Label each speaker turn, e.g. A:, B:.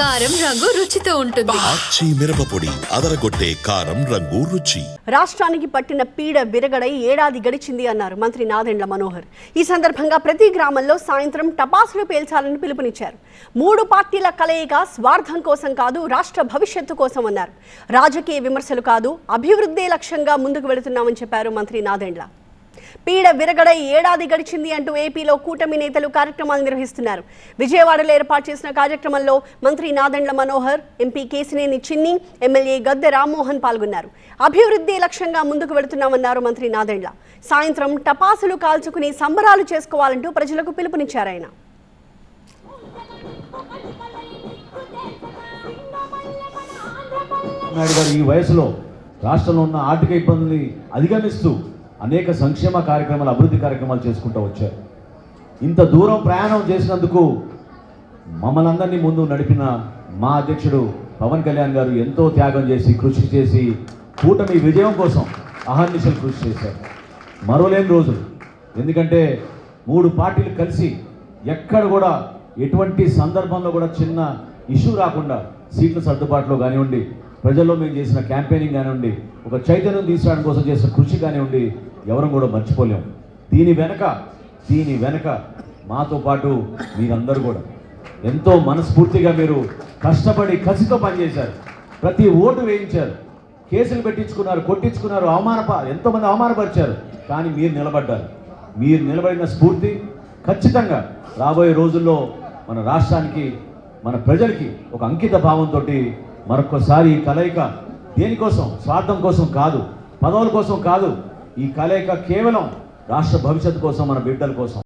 A: కారం రంగు రుచితో ఉంటుంది.
B: ఆచి మిరపపొడి అదరగొట్టే కారం రంగు రుచి.
C: రాష్ట్రానికి పట్టిన పీడ విరగడై ఏడాది గడిచింది అన్నారు మంత్రి నాదెండ్ల మనోహర్. ఈ సందర్భంగా ప్రతి గ్రామంలో సాయంత్రం టపాసులు పేల్చాలని పిలుపునిచ్చారు. మూడు పార్టీల కలయిక స్వార్థం కోసం కాదు రాష్ట్ర భవిష్యత్తు కోసం అన్నారు. రాజకీయ విమర్శలు కాదు అభివృద్ధే లక్ష్యంగా ముందుకు వెళుతున్నామని చెప్పారు మంత్రి నాదెండ్ల. పీడ విరగడై ఏడాది గడిచింది అంటూ ఏపీలో కూటమి నేతలు కార్యక్రమాలు నిర్వహిస్తున్నారు. విజయవాడలో ఏర్పాటు చేసిన కార్యక్రమంలో మంత్రి నాదెండ్ల మనోహర్ ఎంపీ కేసినేని చిన్ని ఎమ్మెల్యే గద్దె రామ్మోహన్ పాల్గొన్నారు. అభివృద్ధి లక్ష్యంగా ముందుకు వెళుతున్నామన్నారు మంత్రి నాదెండ్ల. సాయంత్రం టపాసులు కాల్చుకుని సంబరాలు చేసుకోవాలంటూ ప్రజలకు పిలుపునిచ్చారు ఆయన.
D: నాయుడు గారు ఈ వయసులో రాష్ట్రంలో ఉన్న ఆర్థిక ఇబ్బందుల్ని అధిగమిస్తూ అనేక సంక్షేమ కార్యక్రమాలు అభివృద్ధి కార్యక్రమాలు చేసుకుంటూ వచ్చారు. ఇంత దూరం ప్రయాణం చేసినందుకు మమ్మల్ని అందరినీ ముందు నడిపిన మా అధ్యక్షుడు పవన్ కళ్యాణ్ గారు ఎంతో త్యాగం చేసి కృషి చేసి కూటమి విజయం కోసం అహర్నిశలు కృషి చేశారు. మరోలేని రోజులు ఎందుకంటే మూడు పార్టీలు కలిసి ఎక్కడ కూడా ఎటువంటి సందర్భంలో కూడా చిన్న ఇష్యూ రాకుండా సీట్ల సర్దుబాటులో కానివ్వండి ప్రజల్లో మేము చేసిన క్యాంపెయినింగ్ కానివ్వండి ఒక చైతన్యం తీసుకురావడం కోసం చేసిన కృషి కానివ్వండి ఎవరం కూడా మర్చిపోలేము దీని వెనక దీని వెనక మాతో పాటు మీరందరూ కూడా. ఎంతో మనస్ఫూర్తిగా మీరు కష్టపడి కసితో పనిచేశారు. ప్రతి ఓటు వేయించారు. కేసులు పెట్టించుకున్నారు కొట్టించుకున్నారు అవమానప ఎంతోమంది అవమానపరిచారు. కానీ మీరు నిలబడ్డారు. మీరు నిలబడిన స్ఫూర్తి ఖచ్చితంగా రాబోయే రోజుల్లో మన రాష్ట్రానికి మన ప్రజలకి ఒక అంకిత భావంతో మరొకసారి ఈ కలయిక దేనికోసం? స్వార్థం కోసం కాదు పదవుల కోసం కాదు. ఈ కలయిక కేవలం రాష్ట్ర భవిష్యత్తు కోసం మన బిడ్డల కోసం.